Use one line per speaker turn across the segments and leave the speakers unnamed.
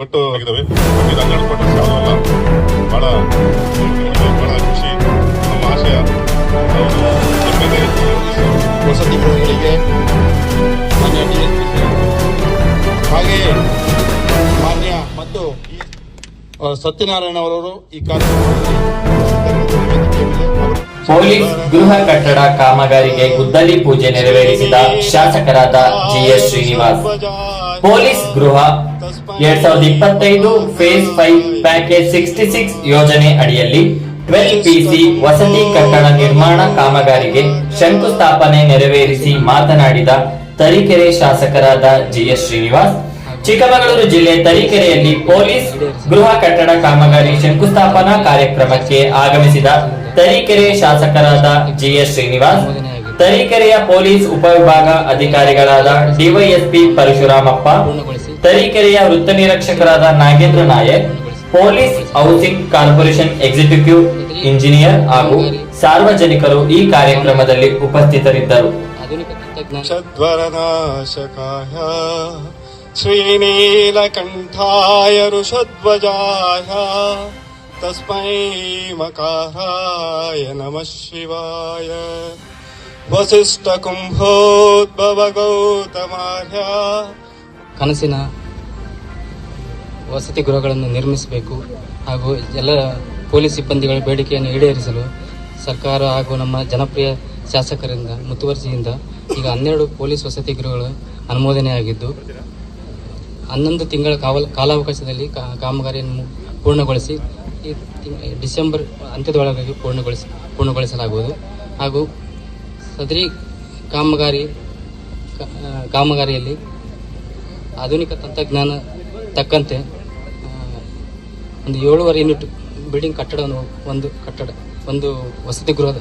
ಕೊಟ್ಟು ಹೋಗಿದ್ದಾವೆ ಇದು ಹನ್ನೆರಡು ಕ್ವಾರ್ಟರ್ಸ್ ಬಹಳ ಬಹಳ ಖುಷಿ ನಮ್ಮ ಆಶಯ ವಸತಿ ಗೃಹಗಳಿಗೆ ಹಾಗೆಯೇ ಮಾನ್ಯ ಮತ್ತು ಸತ್ಯನಾರಾಯಣ ಅವರವರು ಈ ಕಾರ್ಯಕ್ರಮದಲ್ಲಿ ಪೊಲೀಸ್ ಗೃಹ ಕಟ್ಟಡ ಕಾಮಗಾರಿಗೆ ಗುದ್ದಲಿ ಪೂಜೆ ನೆರವೇರಿಸಿದ ಶಾಸಕರಾದ ಜಿಎಸ್ ಶ್ರೀನಿವಾಸ್ ಪೊಲೀಸ್ ಗೃಹ ಎರಡ್ ಸಾವಿರದ ಇಪ್ಪತ್ತೈದು phase five package sixty six ಯೋಜನೆ ಅಡಿಯಲ್ಲಿ ಟ್ವೆಲ್ ಪಿಸಿ ವಸತಿ ಕಟ್ಟಡ ನಿರ್ಮಾಣ ಕಾಮಗಾರಿಗೆ ಶಂಕುಸ್ಥಾಪನೆ ನೆರವೇರಿಸಿ ಮಾತನಾಡಿದ ತರೀಕೆರೆ ಶಾಸಕರಾದ ಜಿಎಸ್ ಶ್ರೀನಿವಾಸ್ ಚಿಕ್ಕಮಗಳೂರು ಜಿಲ್ಲೆ ತರೀಕೆರೆಯಲ್ಲಿ ಪೊಲೀಸ್ ಗೃಹ ಕಟ್ಟಡ ಕಾಮಗಾರಿ ಶಂಕುಸ್ಥಾಪನಾ ಕಾರ್ಯಕ್ರಮಕ್ಕೆ ಆಗಮಿಸಿದ ತರೀಕೆರೆ ಶಾಸಕರಾದ ಜಿಎಸ್ ಶ್ರೀನಿವಾಸ್ ತರೀಕೆರೆಯ ಪೊಲೀಸ್ ಉಪವಿಭಾಗ ಅಧಿಕಾರಿಗಳಾದ ಡಿವೈಎಸ್ಪಿ ಪರಶುರಾಮಪ್ಪ ತರೀಕೆರೆಯ ವೃತ್ತ ನಿರೀಕ್ಷಕರಾದ Nagendra Nayak police housing corporation executive engineer ಹಾಗೂ ಸಾರ್ವಜನಿಕರು ಈ ಕಾರ್ಯಕ್ರಮದಲ್ಲಿ ಉಪಸ್ಥಿತರಿದ್ದರು ಶ್ರೀನೀಲಕಂಠಾಯ ಋಷಧ್ವಜಾಯ तस्मै
मकाराय नमः शिवाय ವಸಿಷ್ಠ ಕುಂಭೋದ್ಭವ ಗೌತಮಾರ್ಯ ಕನಸಿನ ವಸತಿ ಗೃಹಗಳನ್ನು ನಿರ್ಮಿಸಬೇಕು ಹಾಗೂ ಎಲ್ಲ ಪೊಲೀಸ್ ಸಿಬ್ಬಂದಿಗಳ ಬೇಡಿಕೆಯನ್ನು ಈಡೇರಿಸಲು ಸರ್ಕಾರ ಹಾಗೂ ನಮ್ಮ ಜನಪ್ರಿಯ ಶಾಸಕರಿಂದ ಮುತುವರ್ಜಿಯಿಂದ ಈಗ ಹನ್ನೆರಡು ಪೊಲೀಸ್ ವಸತಿ ಗೃಹಗಳು ಅನುಮೋದನೆಯಾಗಿದ್ದು ಹನ್ನೊಂದು ತಿಂಗಳ ಕಾವಲ್ ಕಾಲಾವಕಾಶದಲ್ಲಿ ಕಾಮಗಾರಿಯನ್ನು ಪೂರ್ಣಗೊಳಿಸಿ ಈ ಡಿಸೆಂಬರ್ ಅಂತ್ಯದೊಳಗಾಗಿ ಪೂರ್ಣಗೊಳಿಸಿ ಪೂರ್ಣಗೊಳಿಸಲಾಗುವುದು ಹಾಗೂ ಸದರಿ ಕಾಮಗಾರಿ ಕಾಮಗಾರಿಯಲ್ಲಿ ಆಧುನಿಕ ತಂತ್ರಜ್ಞಾನ ತಕ್ಕಂತೆ ಒಂದು ಏಳುವರೆ ಯೂನಿಟ್ ಬಿಲ್ಡಿಂಗ್ ಕಟ್ಟಡ ಒಂದು ಕಟ್ಟಡ ಒಂದು ವಸತಿ ಗೃಹದ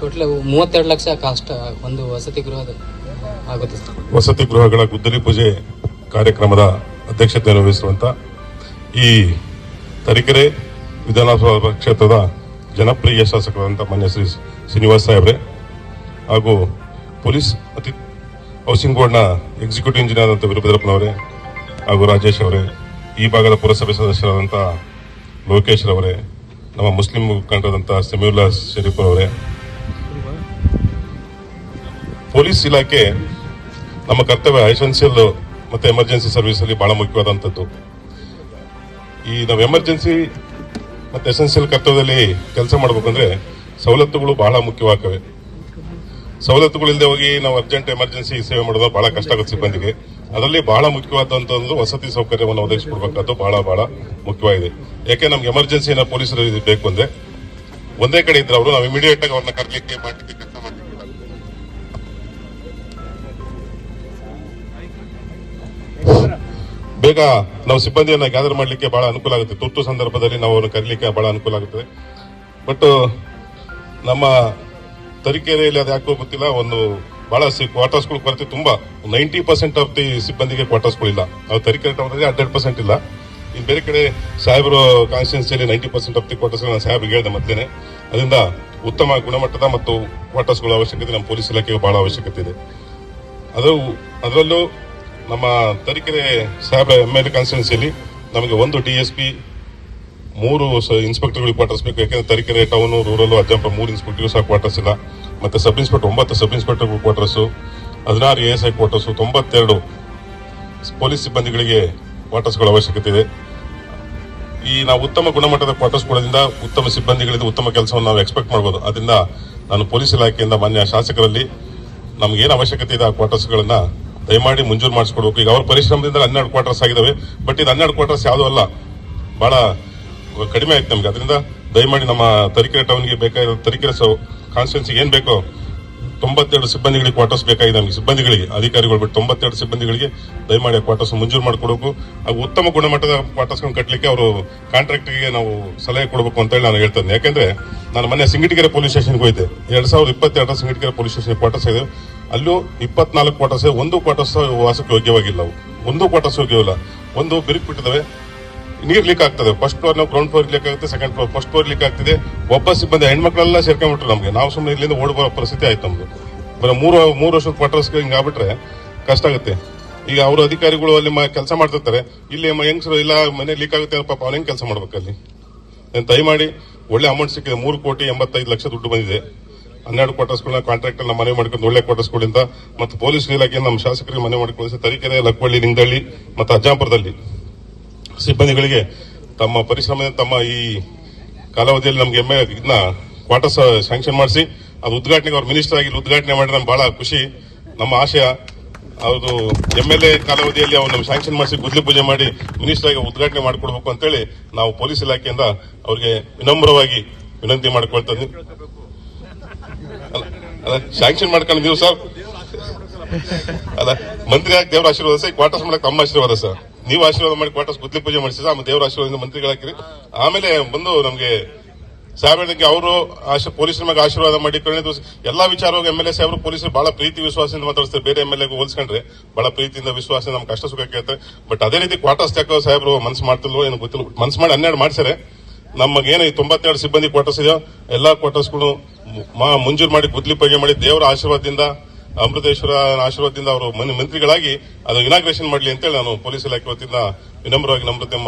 ಟೋಟಲ್ ಮೂವತ್ತೆರಡು ಲಕ್ಷ ಕಾಸ್ಟ್ ಒಂದು ವಸತಿ ಗೃಹದ ಆಗುತ್ತೆ
ವಸತಿ ಗೃಹಗಳ ಗುದ್ದಲಿ ಪೂಜೆ ಕಾರ್ಯಕ್ರಮದ ಅಧ್ಯಕ್ಷತೆಯನ್ನು ವಹಿಸುವಂತ ಈ ತರೀಕೆರೆ ವಿಧಾನಸಭಾ ಕ್ಷೇತ್ರದ ಜನಪ್ರಿಯ ಶಾಸಕರಾದಂಥ ಮಾನ್ಯ ಶ್ರೀ ಶ್ರೀನಿವಾಸ ಸಾಹೇಬ್ರೆ ಹಾಗೂ ಪೊಲೀಸ್ ಅತಿ ಹೌಸಿಂಗ್ ಬೋರ್ಡ್ನ ಎಕ್ಸಿಕ್ಯೂಟಿವ್ ಇಂಜಿನಿಯರ್ ಆದಂಥ ವೀರಭದ್ರಪ್ಪನವರೇ ಹಾಗೂ ರಾಜೇಶ್ ಅವರೇ ಈ ಭಾಗದ ಪುರಸಭೆ ಸದಸ್ಯರಾದಂಥ ಲೋಕೇಶ್ ಅವರೇ ನಮ್ಮ ಮುಸ್ಲಿಂ ಮುಖಂಡರಾದಂಥ ಸಮೀವುಲ್ಲಾ ಶರೀಫ್ ಅವರೇ ಪೊಲೀಸ್ ಇಲಾಖೆ ನಮ್ಮ ಕರ್ತವ್ಯ ಎಸೆನ್ಷಿಯಲ್ ಮತ್ತು ಎಮರ್ಜೆನ್ಸಿ ಸರ್ವಿಸಲ್ಲಿ ಭಾಳ ಮುಖ್ಯವಾದಂಥದ್ದು ಈ ನಾವು ಎಮರ್ಜೆನ್ಸಿ ಮತ್ತು ಎಸೆನ್ಷಿಯಲ್ ಕರ್ತವ್ಯದಲ್ಲಿ ಕೆಲಸ ಮಾಡಬೇಕಂದ್ರೆ ಸವಲತ್ತುಗಳು ಬಹಳ ಮುಖ್ಯವಾಗ್ತವೆ ಸವಲತ್ತುಗಳಿಲ್ಲದೆ ಹೋಗಿ ನಾವು ಅರ್ಜೆಂಟ್ ಎಮರ್ಜೆನ್ಸಿ ಸೇವೆ ಮಾಡೋದು ಬಹಳ ಕಷ್ಟ ಆಗುತ್ತೆ ಸಿಬ್ಬಂದಿಗೆ ಅದರಲ್ಲಿ ಬಹಳ ಮುಖ್ಯವಾದ ವಸತಿ ಸೌಕರ್ಯವನ್ನು ಒದಗಿಸಿಕೊಡ್ಬೇಕಾದ್ದು ಬಹಳ ಬಹಳ ಮುಖ್ಯವಾಗಿದೆ ಯಾಕೆ ನಮ್ಗೆ ಏನೋ ಪೊಲೀಸರು ಬೇಕು ಅಂದ್ರೆ ಒಂದೇ ಕಡೆ ಇದ್ರೆ ಅವರು ನಾವು ಇಮಿಡಿಯೇಟ್ ಆಗಿ ಅವ್ರನ್ನ ಕರ್ಲಿಕ್ಕೆ ಬೇಗ ನಾವು ಸಿಬ್ಬಂದಿಯನ್ನ ಗ್ಯಾದರ್ ಮಾಡಲಿಕ್ಕೆ ಬಹಳ ಅನುಕೂಲ ಆಗುತ್ತೆ ತುರ್ತು ಸಂದರ್ಭದಲ್ಲಿ ನಾವು ಅವ್ರನ್ನ ಕರೀಲಿಕ್ಕೆ ಬಹಳ ಅನುಕೂಲ ಆಗುತ್ತೆ ಬಟ್ ನಮ್ಮ ತರೀಕೆರೆಯಲ್ಲಿ ಅದು ಯಾಕೋ ಗೊತ್ತಿಲ್ಲ ಒಂದು ಬಹಳ ಕ್ವಾರ್ಟರ್ಸ್ಗಳು ಕೊರತೆ ತುಂಬಾ ನೈಂಟಿ ಪರ್ಸೆಂಟ್ ಆಫ್ ದಿ ಸಿಬ್ಬಂದಿಗೆ ಇಲ್ಲ ನಾವು ತರೀಕೆರೆ ಟೌನಲ್ಲಿ ಹಂಡ್ರೆಡ್ ಪರ್ಸೆಂಟ್ ಇಲ್ಲ ಇನ್ನು ಬೇರೆ ಕಡೆ ಸಾಹೇಬರು ಕಾನ್ಸ್ಟಿಟ್ಯೂನ್ಸಿಯಲ್ಲಿ ninety percent of the quarters ನಾನು ಸಾಹೇಬ್ರಿಗೆ ಹೇಳಿದೆ ಮತ್ತೇನೆ ಅದರಿಂದ ಉತ್ತಮ ಗುಣಮಟ್ಟದ ಮತ್ತು ಕ್ವಾರ್ಟರ್ಸ್ಗಳ ಅವಶ್ಯಕತೆ ನಮ್ಮ ಪೊಲೀಸ್ ಇಲಾಖೆಗೆ ಬಹಳ ಅವಶ್ಯಕತೆ ಇದೆ ಅದು ಅದರಲ್ಲೂ ನಮ್ಮ ತರೀಕೆರೆ ಸಾಹೇಬ ಎಮ್ ಎಲ್ ಎ ಕಾನ್ಸ್ಟಿಟ್ಯೂನ್ಸಿಯಲ್ಲಿ ನಮಗೆ ಒಂದು ಡಿ ಎಸ್ ಪಿ ಮೂರು ಇನ್ಸ್ಪೆಕ್ಟರ್ಗಳಿಗೆ ಕ್ವಾರ್ಟರ್ಸ್ ಬೇಕು ಯಾಕಂದ್ರೆ ತರೀಕೆರೆ ಟೌನು ರೂರಲ್ ಅಜ್ಜಂಪ ಮೂರು ಇನ್ಸ್ಪೆಕ್ಟರ್ ಸಹ ಕ್ವಾರ್ಟರ್ಸ್ ಇಲ್ಲ ಮತ್ತೆ ಸಬ್ ಇನ್ಸ್ಪೆಕ್ಟರ್ ಒಂಬತ್ತು ಸಬ್ ಇನ್ಸ್ಪೆಕ್ಟರ್ ಕ್ವಾರ್ಟರ್ಸು ಹದಿನಾರು ಎ ಎಸ್ ಐ ಕ್ವಾರ್ಟರ್ಸು ತೊಂಬತ್ತೆರಡು ಪೊಲೀಸ್ ಸಿಬ್ಬಂದಿಗಳಿಗೆ ಕ್ವಾರ್ಟರ್ಸ್ಗಳ ಅವಶ್ಯಕತೆ ಇದೆ ಈ ನಾವು ಉತ್ತಮ ಗುಣಮಟ್ಟದ ಕ್ವಾರ್ಟರ್ಸ್ ಕೊಡೋದ್ರಿಂದ ಉತ್ತಮ ಸಿಬ್ಬಂದಿಗಳಿಂದ ಉತ್ತಮ ಕೆಲಸವನ್ನು ನಾವು ಎಕ್ಸ್ಪೆಕ್ಟ್ ಮಾಡ್ಬೋದು ಅದರಿಂದ ನಾನು ಪೊಲೀಸ್ ಇಲಾಖೆಯಿಂದ ಮಾನ್ಯ ಶಾಸಕರಲ್ಲಿ ನಮಗೇನು ಅವಶ್ಯಕತೆ ಇದೆ ಆ ಕ್ವಾರ್ಟರ್ಸ್ಗಳನ್ನು ದಯಮಾಡಿ ಮಂಜೂರು ಮಾಡಿಸ್ಕೊಡ್ಬೇಕು ಈಗ ಅವ್ರ ಪರಿಶ್ರಮದಿಂದ ಹನ್ನೆರಡು ಕ್ವಾರ್ಟರ್ಸ್ ಆಗಿದ್ದಾವೆ ಬಟ್ ಇದು ಹನ್ನೆರಡು ಕ್ವಾರ್ಟರ್ಸ್ ಯಾವುದೂ ಅಲ್ಲ ಭಾಳ ಕಡಿಮೆ ಆಯ್ತು ನಮ್ಗೆ ಅದರಿಂದ ದಯಮಾಡಿ ನಮ್ಮ ತರೀಕೆರೆ ಟೌನ್ಗೆ ಬೇಕಾಗಿರೋ ತರೀಕೆರೆ ಸೌ ಕಾನ್ಸ್ಟಿಟ್ಯೂನ್ಸಿಗೆ ಏನು ಬೇಕೋ ತೊಂಬತ್ತೆರಡು ಸಿಬ್ಬಂದಿಗಳಿಗೆ ಕ್ವಾರ್ಟರ್ಸ್ ಬೇಕಾಗಿದೆ ನಮಗೆ ಸಿಬ್ಬಂದಿಗಳಿಗೆ ಅಧಿಕಾರಿಗಳು ಬಿಟ್ಟು ತೊಂಬತ್ತೆರಡು ಸಿಬ್ಬಂದಿಗಳಿಗೆ ದಯಮಾಡಿ ಕ್ವಾರ್ಟರ್ಸ್ ಮಂಜೂರು ಮಾಡಿಕೊಡಬೇಕು ಹಾಗೂ ಉತ್ತಮ ಗುಣಮಟ್ಟದ ಕ್ವಾರ್ಟರ್ಸ್ಗಳನ್ನು ಕಟ್ಟಲಿಕ್ಕೆ ಅವರು ಗೆ ನಾವು ಸಲಹೆ ಕೊಡಬೇಕು ಅಂತ ಹೇಳಿ ನಾನು ಹೇಳ್ತೇನೆ ಯಾಕೆಂದ್ರೆ ನಾನು ಮೊನ್ನೆ ಸಿಂಗಟಗೆರೆ ಪೊಲೀಸ್ ಸ್ಟೇಷನ್ಗೆ ಹೋಯ್ತೆ ಎರಡು ಸಾವಿರದ ಇಪ್ಪತ್ತೆರಡರ ಸಿಂಗಟಗೆರೆ ಪೊಲೀಸ್ ಸ್ಟೇಷನ್ ಕ್ವಾರ್ಟರ್ಸ್ ಇದೆ ಅಲ್ಲೂ ಇಪ್ಪತ್ನಾಲ್ಕು ಕ್ವಾರ್ಟರ್ಸ್ ಒಂದು ಕ್ವಾರ್ಟರ್ಸ್ ವಾಸಕ್ಕೆ ಯೋಗ್ಯವಾಗಿಲ್ಲ ಒಂದು ಕ್ವಾರ್ಟರ್ಸ್ ಯೋಗ್ಯವಿಲ್ಲ ಒಂದು ಬಿರುಕು ಬಿಟ್ಟಿದ್ದಾವೆ ನೀರು ಲೀಕ್ ಆಗ್ತದೆ ಫಸ್ಟ್ ಫ್ಲೋರ್ ನಾವು ಗ್ರೌಂಡ್ ಫ್ಲೋರ್ ಲೀಕ್ ಆಗುತ್ತೆ second floor first floor leak ಆಗ್ತಿದೆ ವಾಪಸ್ ಬಂದ ಹೆಣ್ಮಕ್ಳೆಲ್ಲ ಸೇರ್ಕೊಂಡ್ಬಿಟ್ರು ನಮಗೆ ನಾವು ಸುಮ್ಮನೆ ಇಲ್ಲಿಂದ ಓಡ್ ಬರೋ ಪರಿಸ್ಥಿತಿ ಆಯ್ತು ನಮ್ದು ಬರೋ ಮೂರು ಮೂರು ವರ್ಷದ ಕ್ವಾರ್ಟರ್ಸ್ ಹಿಂಗೆ ಆಗ್ಬಿಟ್ರೆ ಕಷ್ಟ ಆಗುತ್ತೆ ಈಗ ಅವರು ಅಧಿಕಾರಿಗಳು ಅಲ್ಲಿ ಕೆಲಸ ಮಾಡ್ತಿರ್ತಾರೆ ಇಲ್ಲಿ ಹೆಂಗಸರು ಇಲ್ಲ ಮನೆ ಲೀಕ್ ಆಗುತ್ತೆ ಪಾಪ ಅವ್ನ ಹೆಂಗೆ ಕೆಲಸ ಮಾಡ್ಬೇಕಲ್ಲಿ ನಾನು ಮಾಡಿ ಒಳ್ಳೆ ಅಮೌಂಟ್ ಸಿಕ್ಕಿದೆ ಮೂರು ಕೋಟಿ ಎಂಬತ್ತೈದು ಲಕ್ಷ ದುಡ್ಡು ಬಂದಿದೆ ಹನ್ನೆರಡು ಕ್ವಾರ್ಟರ್ಸ್ಗಳನ್ನ ಕಾಂಟ್ರಾಕ್ಟರ್ನ ಮನೆ ಮಾಡ್ಕೊಂಡು ಒಳ್ಳೆ ಕ್ವಾರ್ಟರ್ಸ್ಗಳಿಂದ ಮತ್ತು ಪೊಲೀಸ್ ಇಲಾಖೆ ನಮ್ಮ ಶಾಸಕರಿಗೆ ಮನೆ ಮಾಡಿಕೊಳ್ಳಿ ತರೀಕೆರೆ ಲಕ್ವಳ್ಳಿ ನಿಂಗಳ್ಳಿ ಮತ್ತು ಅಜ್ಜಾಪುರದಲ್ಲಿ ಸಿಬ್ಬಂದಿಗಳಿಗೆ ತಮ್ಮ ಪರಿಶ್ರಮದಿಂದ ತಮ್ಮ ಈ ಕಾಲಾವಧಿಯಲ್ಲಿ ನಮ್ಗೆ ಎಮ್ಮೆ ಇದನ್ನ ಕ್ವಾರ್ಟರ್ಸ್ ಸ್ಯಾಂಕ್ಷನ್ ಮಾಡಿಸಿ ಅದು ಉದ್ಘಾಟನೆಗೆ ಅವ್ರು ಮಿನಿಸ್ಟರ್ ಆಗಿ ಉದ್ಘಾಟನೆ ಮಾಡಿ ನಮ್ಗೆ ಬಹಳ ಖುಷಿ ನಮ್ಮ ಆಶಯ ಅವ್ರದ್ದು ಎಮ್ ಎಲ್ ಎ ಕಾಲಾವಧಿಯಲ್ಲಿ ಅವ್ರು ನಮ್ಗೆ ಸ್ಯಾಂಕ್ಷನ್ ಮಾಡಿಸಿ ಗುದ್ಲಿ ಪೂಜೆ ಮಾಡಿ ಮಿನಿಸ್ಟರ್ ಆಗಿ ಉದ್ಘಾಟನೆ ಮಾಡಿಕೊಡ್ಬೇಕು ಅಂತೇಳಿ ನಾವು ಪೊಲೀಸ್ ಇಲಾಖೆಯಿಂದ ಅವ್ರಿಗೆ ವಿನಮ್ರವಾಗಿ ವಿನಂತಿ ಮಾಡಿಕೊಳ್ತಾ ಸ್ಯಾಂಕ್ಷನ್ ನೀವು ಸರ್ ಅಲ್ಲ ಆಗಿ ದೇವರ ಆಶೀರ್ವಾದ ಸರ್ ಕ್ವಾರ್ಟರ್ಸ್ ಮಾಡಕ್ಕೆ ತಮ್ಮ ಆಶೀರ್ವಾದ ಸರ್ ನೀವು ಆಶೀರ್ವಾದ ಮಾಡಿ ಕ್ವಾರ್ಟರ್ಸ್ ಗುದ್ಲಿ ಪೂಜೆ ಮಾಡಿಸಿದ ಆಮೇಲೆ ದೇವರ ಆಶೀರ್ವಾದದಿಂದ ಹಾಕಿರಿ ಆಮೇಲೆ ಬಂದು ನಮಗೆ ಸಾಹೇಬ್ರಿಗೆ ಅವರು ಪೊಲೀಸರ ಮೇಲೆ ಆಶೀರ್ವಾದ ಮಾಡಿ ದಿವಸ ಎಲ್ಲಾ ವಿಚಾರವಾಗಿ ಎಂ ಎಲ್ ಎ ಸಾಹೇಬರು ಪೊಲೀಸರು ಬಹಳ ಪ್ರೀತಿ ವಿಶ್ವಾಸದಿಂದ ಮಾತಾಡ್ತಾರೆ ಬೇರೆ ಎಂ ಎಲ್ ಎಗೂ ಹೋಲಿಸ್ಕೊಂಡ್ರೆ ಬಹಳ ಪ್ರೀತಿಯಿಂದ ವಿಶ್ವಾಸ ನಮ್ಮ ಕಷ್ಟ ಸುಖ ಕೇಳ್ತಾರೆ ಬಟ್ ಅದೇ ರೀತಿ ಕ್ವಾರ್ಟರ್ಸ್ ತಕ್ಕ ಸಾಹೇಬರು ಮನ್ಸು ಮಾಡ್ತಿಲ್ವೋ ಏನು ಗೊತ್ತಿಲ್ಲ ಮನ್ಸು ಮಾಡಿ ಹನ್ನೆರಡು ಮಾಡ್ಸಾರೆ ನಮಗೇನು ತೊಂಬತ್ತೆರಡು ಸಿಬ್ಬಂದಿ ಕ್ವಾರ್ಟರ್ಸ್ ಇದೆಯೋ ಎಲ್ಲಾ ಕ್ವಾರ್ಟರ್ಸ್ಗಳು ಮಂಜೂರು ಮಾಡಿ ಗುದ್ಲಿ ಪೂಜೆ ಮಾಡಿ ದೇವರ ಆಶೀರ್ವಾದದಿಂದ ಅಮೃತೇಶ್ವರ ಆಶೀರ್ವಾದದಿಂದ ಅವರು ಮಂತ್ರಿಗಳಾಗಿ ಅದು ಇನಾಗ್ರೇಷನ್ ಮಾಡಲಿ ಅಂತೇಳಿ ನಾನು ಪೊಲೀಸ್ ಇಲಾಖೆ ವತಿಯಿಂದ ವಿನಮ್ರವಾಗಿ ನಮ್ರತೆ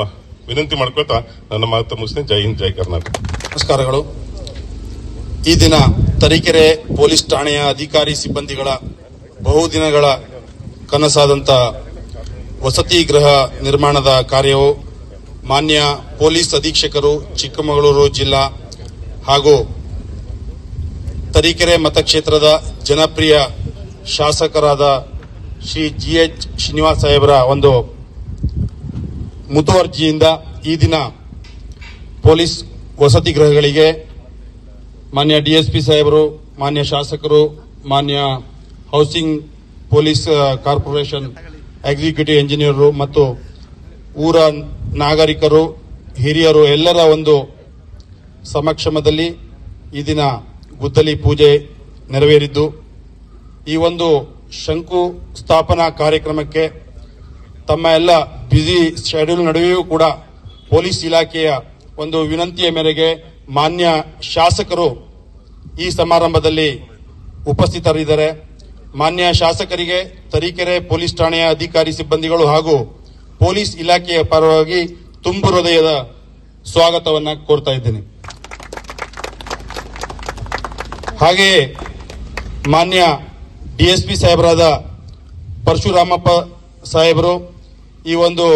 ವಿನಂತಿ ಮಾಡ್ಕೊಳ್ತಾ ನನ್ನ ಮಾತು ಮುಗಿಸ್ತೇನೆ ಜೈ ಹಿಂದ್ ಜೈ ಕರ್ನಾಟಕ
ನಮಸ್ಕಾರಗಳು ಈ ದಿನ ತರೀಕೆರೆ ಪೊಲೀಸ್ ಠಾಣೆಯ ಅಧಿಕಾರಿ ಸಿಬ್ಬಂದಿಗಳ ಬಹುದಿನಗಳ ಕನಸಾದಂತ ವಸತಿ ಗೃಹ ನಿರ್ಮಾಣದ ಕಾರ್ಯವು ಮಾನ್ಯ ಪೊಲೀಸ್ ಅಧೀಕ್ಷಕರು ಚಿಕ್ಕಮಗಳೂರು ಜಿಲ್ಲಾ ಹಾಗೂ ತರೀಕೆರೆ ಮತಕ್ಷೇತ್ರದ ಜನಪ್ರಿಯ ಶಾಸಕರಾದ ಶ್ರೀ ಜಿ ಎಚ್ ಶ್ರೀನಿವಾಸ ಸಾಹೇಬರ ಒಂದು ಮುತುವರ್ಜಿಯಿಂದ ಈ ದಿನ ಪೊಲೀಸ್ ವಸತಿ ಗೃಹಗಳಿಗೆ ಮಾನ್ಯ ಡಿ ಎಸ್ ಪಿ ಸಾಹೇಬರು ಮಾನ್ಯ ಶಾಸಕರು ಮಾನ್ಯ housing police corporation executive engineer ಮತ್ತು ಊರ ನಾಗರಿಕರು ಹಿರಿಯರು ಎಲ್ಲರ ಒಂದು ಸಮಕ್ಷಮದಲ್ಲಿ ಈ ದಿನ ಗುದ್ದಲಿ ಪೂಜೆ ನೆರವೇರಿದ್ದು ಈ ಒಂದು ಶಂಕು ಸ್ಥಾಪನಾ ಕಾರ್ಯಕ್ರಮಕ್ಕೆ ತಮ್ಮ ಎಲ್ಲ ಬ್ಯುಸಿ ಶೆಡ್ಯೂಲ್ ನಡುವೆಯೂ ಕೂಡ ಪೊಲೀಸ್ ಇಲಾಖೆಯ ಒಂದು ವಿನಂತಿಯ ಮೇರೆಗೆ ಮಾನ್ಯ ಶಾಸಕರು ಈ ಸಮಾರಂಭದಲ್ಲಿ ಉಪಸ್ಥಿತರಿದ್ದಾರೆ ಮಾನ್ಯ ಶಾಸಕರಿಗೆ ತರೀಕೆರೆ ಪೊಲೀಸ್ ಠಾಣೆಯ ಅಧಿಕಾರಿ ಸಿಬ್ಬಂದಿಗಳು ಹಾಗೂ ಪೊಲೀಸ್ ಇಲಾಖೆಯ ಪರವಾಗಿ ತುಂಬು ಹೃದಯದ ಸ್ವಾಗತವನ್ನು ಕೋರ್ತಾ ಇದ್ದೇನೆ ಹಾಗೆಯೇ ಮಾನ್ಯ ಡಿ ಎಸ್ ಪಿ ಸಾಹೇಬರಾದ ಪರಶುರಾಮಪ್ಪ ಸಾಹೇಬರು ಈ ಒಂದು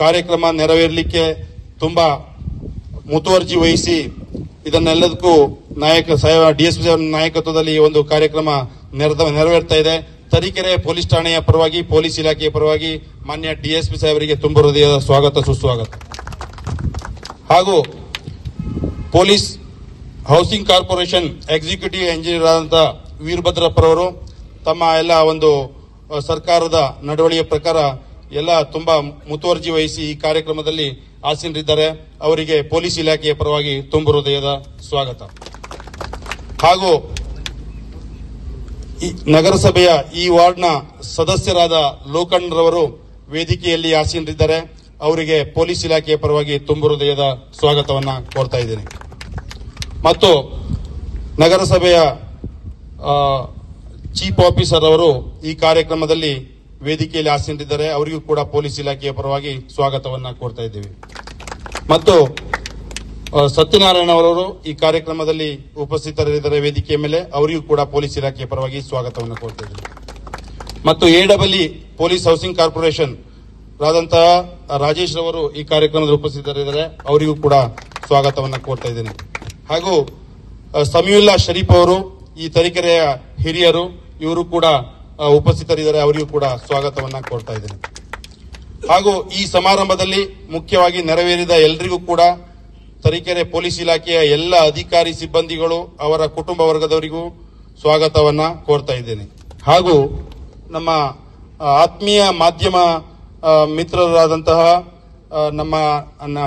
ಕಾರ್ಯಕ್ರಮ ನೆರವೇರಲಿಕ್ಕೆ ತುಂಬ ಮುತುವರ್ಜಿ ವಹಿಸಿ ಇದನ್ನೆಲ್ಲದಕ್ಕೂ ನಾಯಕ ಸಾಹೇಬ ಡಿ ಎಸ್ ಪಿ ನಾಯಕತ್ವದಲ್ಲಿ ಈ ಒಂದು ಕಾರ್ಯಕ್ರಮ ನೆರೆದ ನೆರವೇರ್ತಾ ಇದೆ ತರೀಕೆರೆ ಪೊಲೀಸ್ ಠಾಣೆಯ ಪರವಾಗಿ ಪೊಲೀಸ್ ಇಲಾಖೆಯ ಪರವಾಗಿ ಮಾನ್ಯ ಡಿ ಎಸ್ ಪಿ ಸಾಹೇಬರಿಗೆ ತುಂಬ ಹೃದಯದ ಸ್ವಾಗತ ಸುಸ್ವಾಗತ ಹಾಗೂ police housing corporation executive engineer ಆದಂಥ ವೀರಭದ್ರಪ್ಪರವರು ತಮ್ಮ ಎಲ್ಲ ಒಂದು ಸರ್ಕಾರದ ನಡವಳಿಯ ಪ್ರಕಾರ ಎಲ್ಲ ತುಂಬಾ ಮುತುವರ್ಜಿ ವಹಿಸಿ ಈ ಕಾರ್ಯಕ್ರಮದಲ್ಲಿ ಆಸೀನರಿದ್ದಾರೆ ಅವರಿಗೆ ಪೊಲೀಸ್ ಇಲಾಖೆಯ ಪರವಾಗಿ ತುಂಬು ಹೃದಯದ ಸ್ವಾಗತ ಹಾಗೂ ನಗರಸಭೆಯ ಈ ವಾರ್ಡ್ನ ಸದಸ್ಯರಾದ ಲೋಕಣ್ಣರವರು ವೇದಿಕೆಯಲ್ಲಿ ಆಸೀನರಿದ್ದಾರೆ ಅವರಿಗೆ ಪೊಲೀಸ್ ಇಲಾಖೆಯ ಪರವಾಗಿ ತುಂಬು ಹೃದಯದ ಸ್ವಾಗತವನ್ನು ಕೋರ್ತಾ ಇದ್ದೇನೆ ಮತ್ತು ನಗರಸಭೆಯ ಚೀಫ್ ಆಫೀಸರ್ ಅವರು ಈ ಕಾರ್ಯಕ್ರಮದಲ್ಲಿ ವೇದಿಕೆಯಲ್ಲಿ ಇಟ್ಟಿದ್ದಾರೆ ಅವರಿಗೂ ಕೂಡ ಪೊಲೀಸ್ ಇಲಾಖೆಯ ಪರವಾಗಿ ಸ್ವಾಗತವನ್ನು ಕೋರ್ತಾ ಇದ್ದೀವಿ ಮತ್ತು ಸತ್ಯನಾರಾಯಣ ಅವರವರು ಈ ಕಾರ್ಯಕ್ರಮದಲ್ಲಿ ಉಪಸ್ಥಿತರಿದ್ದಾರೆ ವೇದಿಕೆಯ ಮೇಲೆ ಅವರಿಗೂ ಕೂಡ ಪೊಲೀಸ್ ಇಲಾಖೆಯ ಪರವಾಗಿ ಸ್ವಾಗತವನ್ನು ಕೋರ್ತಾ ಇದ್ದೀವಿ ಮತ್ತು ಇ ಪೊಲೀಸ್ ಹೌಸಿಂಗ್ ಕಾರ್ಪೊರೇಷನ್ ಆದಂತಹ ರಾಜೇಶ್ ಅವರು ಈ ಕಾರ್ಯಕ್ರಮದಲ್ಲಿ ಉಪಸ್ಥಿತರಿದ್ದಾರೆ ಅವರಿಗೂ ಕೂಡ ಸ್ವಾಗತವನ್ನು ಕೋರ್ತಾ ಇದ್ದೇನೆ ಹಾಗೂ ಸಮೀಲ್ಲಾ ಶರೀಫ್ ಅವರು ಈ ತರೀಕೆರೆಯ ಹಿರಿಯರು ಇವರು ಕೂಡ ಉಪಸ್ಥಿತರಿದ್ದಾರೆ ಅವರಿಗೂ ಕೂಡ ಸ್ವಾಗತವನ್ನ ಕೋರ್ತಾ ಇದ್ದೇನೆ ಹಾಗೂ ಈ ಸಮಾರಂಭದಲ್ಲಿ ಮುಖ್ಯವಾಗಿ ನೆರವೇರಿದ ಎಲ್ಲರಿಗೂ ಕೂಡ ತರೀಕೆರೆ ಪೊಲೀಸ್ ಇಲಾಖೆಯ ಎಲ್ಲ ಅಧಿಕಾರಿ ಸಿಬ್ಬಂದಿಗಳು ಅವರ ಕುಟುಂಬ ವರ್ಗದವರಿಗೂ ಸ್ವಾಗತವನ್ನ ಕೋರ್ತಾ ಇದ್ದೇನೆ ಹಾಗೂ ನಮ್ಮ ಆತ್ಮೀಯ ಮಾಧ್ಯಮ ಮಿತ್ರರಾದಂತಹ ನಮ್ಮ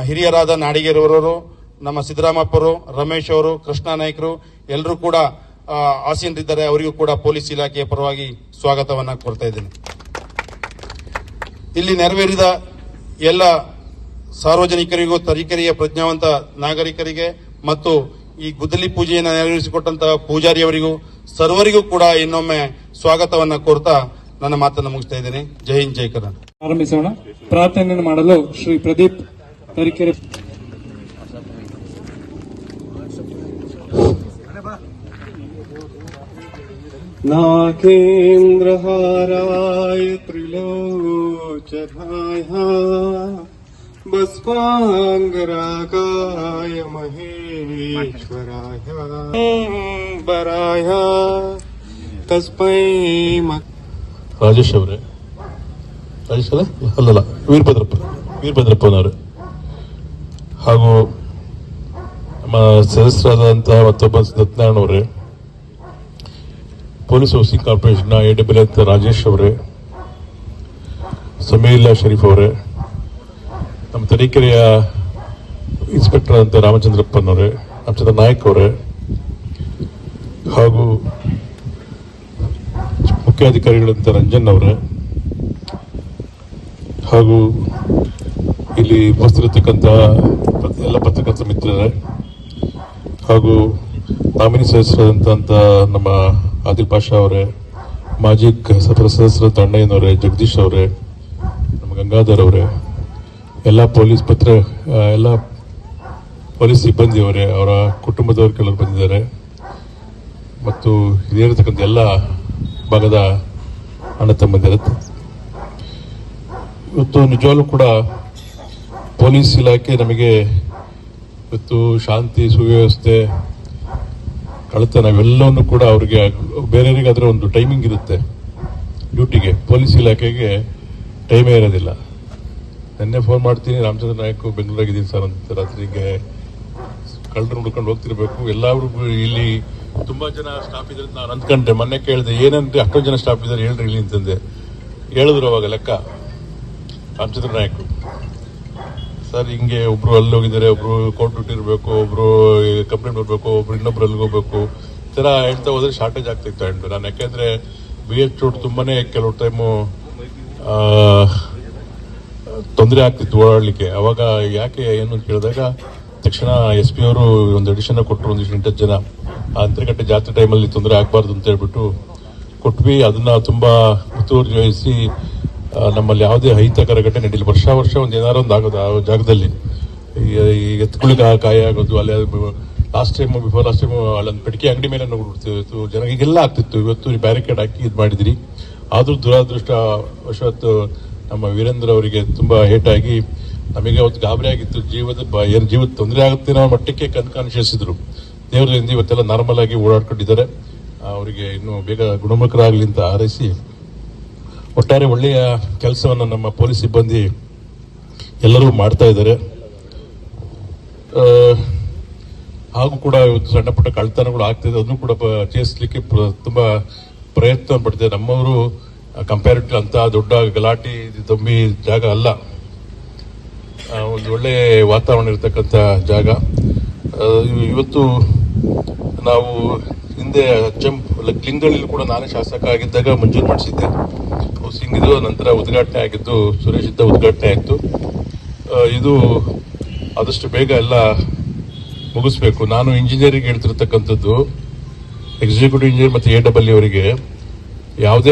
ಹಿರಿಯರಾದ ನಾಡಿಗೇರವರು ನಮ್ಮ ಸಿದ್ದರಾಮಪ್ಪರು ರಮೇಶ್ ಅವರು ಕೃಷ್ಣ ನಾಯ್ಕರು ಎಲ್ಲರೂ ಕೂಡ ಆಸೀನರಿದ್ದಾರೆ ಅವರಿಗೂ ಕೂಡ ಪೊಲೀಸ್ ಇಲಾಖೆಯ ಪರವಾಗಿ ಸ್ವಾಗತವನ್ನು ಕೊಡ್ತಾ ಇದ್ದೇನೆ ಇಲ್ಲಿ ನೆರವೇರಿದ ಎಲ್ಲ ಸಾರ್ವಜನಿಕರಿಗೂ ತರೀಕೆರೆಯ ಪ್ರಜ್ಞಾವಂತ ನಾಗರಿಕರಿಗೆ ಮತ್ತು ಈ ಗುದ್ದಲಿ ಪೂಜೆಯನ್ನು ನೆರವೇರಿಸಿಕೊಟ್ಟಂತಹ ಪೂಜಾರಿಯವರಿಗೂ ಸರ್ವರಿಗೂ ಕೂಡ ಇನ್ನೊಮ್ಮೆ ಸ್ವಾಗತವನ್ನು ಕೋರ್ತಾ ನನ್ನ ಮಾತನ್ನು ಮುಗಿಸ್ತಾ ಇದ್ದೇನೆ ಜೈ ಹಿಂದ್ ಜೈ
ಕರ್ನಾಟಕ ಪ್ರಾರ್ಥನೆಯನ್ನು ಮಾಡಲು ಶ್ರೀ ಪ್ರದೀಪ್ ತರೀಕೆರೆ ್ರ ಹಾರಾಯ ತ್ರಿಲೋಚರಾಯ
ಭಸ್ಮಾಂಗರ ಗಾಯ ಮಹೇಶ್ವರಾಯ ತಸ್ಪೈ ಮ ರಾಜೇಶ್ ಅವ್ರೆ ರಾಜೇಶ್ ಅಲ್ಲ ಅಲ್ಲ ವೀರಭದ್ರಪ್ಪ ವೀರಭದ್ರಪ್ಪನವರು ಹಾಗೂ ಸರಸರಾದಂತಹ ಮತ್ತೊಬ್ಬ ದತ್ತಾರಾಯಣವ್ರೆ ಪೊಲೀಸ್ ಹೌಸಿಂಗ್ ಕಾರ್ಪೊರೇಷನ್ನ ಎ ಡಬ್ಲ್ಯೂ ಅಂತ ರಾಜೇಶ್ ಅವರೇ ಸಮೀಲ್ಲಾ ಶರೀಫ್ ಅವರೇ ನಮ್ಮ ತರೀಕೆರೆಯ ಇನ್ಸ್ಪೆಕ್ಟರ್ ಅಂತ ರಾಮಚಂದ್ರಪ್ಪನ್ ರಾಮಚಂದ್ರಪ್ಪನವರೇ ರಾಮಚಂದ್ರ ನಾಯಕ್ ಅವರೇ ಹಾಗೂ ಮುಖ್ಯಾಧಿಕಾರಿಗಳಂತ ರಂಜನ್ ಅವರೇ ಹಾಗೂ ಇಲ್ಲಿ ಉಪಸ್ಥಿರತಕ್ಕಂಥ ಎಲ್ಲ ಪತ್ರಕರ್ತ ಮಿತ್ರರೇ ಹಾಗೂ ನಾಮಿನಿ ಸದಸ್ಯರಾದಂಥ ನಮ್ಮ ಆದಿಲ್ ಪಾಷಾ ಅವರೇ ಮಾಜಿ ಸತ್ರ ಸದಸ್ಯರ ತಂಡಯ್ಯನವರೇ ಜಗದೀಶ್ ಅವರೇ ನಮ್ಮ ಗಂಗಾಧರ್ ಅವರೇ ಎಲ್ಲ ಪೊಲೀಸ್ ಪತ್ರ ಎಲ್ಲ ಪೊಲೀಸ್ ಸಿಬ್ಬಂದಿಯವರೇ ಅವರ ಕುಟುಂಬದವರು ಕೆಲವರು ಬಂದಿದ್ದಾರೆ ಮತ್ತು ಇದೇರ್ತಕ್ಕಂಥ ಎಲ್ಲ ಭಾಗದ ಅಣ್ಣ ತಮ್ಮಂದಿರುತ್ತೆ ಇವತ್ತು ನಿಜವಾಗ್ಲೂ ಕೂಡ ಪೊಲೀಸ್ ಇಲಾಖೆ ನಮಗೆ ಇವತ್ತು ಶಾಂತಿ ಸುವ್ಯವಸ್ಥೆ ಕಳತ ನಾವೆಲ್ಲವನ್ನು ಕೂಡ ಅವರಿಗೆ ಅದರ ಒಂದು ಟೈಮಿಂಗ್ ಇರುತ್ತೆ ಡ್ಯೂಟಿಗೆ ಪೊಲೀಸ್ ಇಲಾಖೆಗೆ ಟೈಮೇ ಇರೋದಿಲ್ಲ ನೆನ್ನೆ ಫೋನ್ ಮಾಡ್ತೀನಿ ರಾಮಚಂದ್ರ ನಾಯಕ್ ಬೆಂಗಳೂರಾಗಿದ್ದೀನಿ ಸರ್ ಅಂತ ರಾತ್ರಿಗೆ ಕಳ್ಳರು ಹುಡ್ಕೊಂಡು ಹೋಗ್ತಿರ್ಬೇಕು ಎಲ್ಲರೂ ಇಲ್ಲಿ ತುಂಬ ಜನ ಸ್ಟಾಫ್ ಇದ್ರೆ ನಾನು ಅಂದ್ಕೊಂಡೆ ಮೊನ್ನೆ ಕೇಳಿದೆ ಏನಂದ್ರೆ ಅಷ್ಟೊಂದು ಜನ ಸ್ಟಾಫ್ ಇದ್ದಾರೆ ಹೇಳ್ರಿ ಇಲ್ಲಿ ಅಂತಂದೆ ಹೇಳಿದ್ರು ಅವಾಗ ಲೆಕ್ಕ ರಾಮಚಂದ್ರ ನಾಯಕ್ ಸರ್ ಹಿಂಗೆ ಒಬ್ರು ಅಲ್ಲಿ ಹೋಗಿದ್ದಾರೆ ಒಬ್ರು ಕೋರ್ಟ್ ಡ್ಯೂಟಿ ಇರಬೇಕು ಒಬ್ರು ಕಂಪ್ಲೇಂಟ್ ಬರಬೇಕು ಒಬ್ರು ಇನ್ನೊಬ್ರು ಅಲ್ಲಿಗೆ ಹೋಗ್ಬೇಕು ಥರ ಹೇಳ್ತಾ ಹೋದ್ರೆ ಶಾರ್ಟೇಜ್ ಆಗ್ತಿತ್ತು ಅಂಡ್ ನಾನು ಯಾಕೆಂದ್ರೆ ಬಿ ಎಚ್ ರೋಡ್ ತುಂಬಾನೇ ಕೆಲವು ಟೈಮು ತೊಂದರೆ ಆಗ್ತಿತ್ತು ಓಡಾಡಲಿಕ್ಕೆ ಅವಾಗ ಯಾಕೆ ಏನು ಅಂತ ಕೇಳಿದಾಗ ತಕ್ಷಣ ಎಸ್ ಪಿ ಅವರು ಒಂದು ಎಡಿಷನ್ ಕೊಟ್ಟರು ಒಂದಿಷ್ಟು ಎಂಟತ್ತು ಜನ ಆ ಗಂಟೆ ಜಾತ್ರೆ ಟೈಮಲ್ಲಿ ತೊಂದರೆ ಆಗಬಾರ್ದು ಅಂತ ಹೇಳ್ಬಿಟ್ಟು ಕೊಟ್ವಿ ಅದನ್ನ ತುಂಬ ಪುತ್ತೂರು ಜಯಿಸಿ ನಮ್ಮಲ್ಲಿ ಯಾವುದೇ ಅಹಿತಕರ ಘಟನೆ ನಡೀಲಿ ವರ್ಷ ವರ್ಷ ಒಂದು ಏನಾರ ಒಂದು ಆಗೋದು ಆ ಜಾಗದಲ್ಲಿ ಈ ಎತ್ಕೊಳ್ಳಿಗೆ ಕಾಯ ಆಗೋದು ಅಲ್ಲಿ last time before last time ಅಲ್ಲೊಂದು ಪೆಟ್ಟಿಗೆ ಅಂಗಡಿ ಮೇಲೆ ನೋಡ್ಬಿಡ್ತಿತ್ತು ಜನ ಜನರಿಗೆಲ್ಲ ಆಗ್ತಿತ್ತು ಇವತ್ತು ಬ್ಯಾರಿಕೇಡ್ ಹಾಕಿ ಇದು ಮಾಡಿದಿರಿ ಆದರೂ ದುರಾದೃಷ್ಟ ವಶವತ್ತು ನಮ್ಮ ವೀರೇಂದ್ರ ಅವರಿಗೆ ತುಂಬ ಹೇಟಾಗಿ ನಮಗೆ ಅವತ್ತು ಗಾಬರಿ ಆಗಿತ್ತು ಜೀವದ ಏನು ಜೀವದ ತೊಂದರೆ ಆಗುತ್ತೆ ಅನ್ನೋ ಮಟ್ಟಕ್ಕೆ ಕನ್ಕಾನ್ಶಿಯಸ್ ದೇವ್ರಿಂದ ಇವತ್ತೆಲ್ಲ ನಾರ್ಮಲ್ ಆಗಿ ಓಡಾಡ್ಕೊಂಡಿದ್ದಾರೆ ಅವರಿಗೆ ಇನ್ನೂ ಬೇಗ ಗುಣಮುಖರಾಗಲಿ ಅಂತ ಹಾರೈಸಿ ಒಟ್ಟಾರೆ ಒಳ್ಳೆಯ ಕೆಲಸವನ್ನು ನಮ್ಮ ಪೊಲೀಸ್ ಸಿಬ್ಬಂದಿ ಎಲ್ಲರೂ ಮಾಡ್ತಾ ಇದ್ದಾರೆ ಹಾಗೂ ಕೂಡ ಇವತ್ತು ಸಣ್ಣ ಪುಟ್ಟ ಕಳ್ತನಗಳು ಆಗ್ತಿದೆ ಅದನ್ನು ಕೂಡ ಚೇಸ್ಲಿಕ್ಕೆ ತುಂಬ ಪ್ರಯತ್ನ ಪಡ್ತಿದೆ ನಮ್ಮವರು ಕಂಪ್ಯಾರಿಟಿವ್ ಅಂತ ದೊಡ್ಡ ಗಲಾಟೆ ದೊಮ್ಮಿ ಜಾಗ ಅಲ್ಲ ಒಂದು ಒಳ್ಳೆಯ ವಾತಾವರಣ ಇರತಕ್ಕಂಥ ಜಾಗ ಇವತ್ತು ನಾವು ಹಿಂದೆ ಅಜ್ಜಂ ಲಿಂಗಳಲ್ಲಿ ಕೂಡ ನಾನೇ ಶಾಸಕ ಆಗಿದ್ದಾಗ ಮಂಜೂರು ಮಾಡಿಸಿದ್ದೆ ಇದು ನಂತರ ಉದ್ಘಾಟನೆ ಆಗಿದ್ದು ಸುರೇಶ್ ಉದ್ಘಾಟನೆ ಆಯಿತು ಇದು ಆದಷ್ಟು ಬೇಗ ಎಲ್ಲ ಮುಗಿಸ್ಬೇಕು ನಾನು ಇಂಜಿನಿಯರಿಂಗ್ ಹೇಳ್ತಿರ್ತಕ್ಕಂಥದ್ದು ಎಕ್ಸಿಕ್ಯೂಟಿವ್ ಇಂಜಿನಿಯರ್ ಮತ್ತು ಎ ಡಬ್ಲ್ಯೂ ಅವರಿಗೆ ಯಾವುದೇ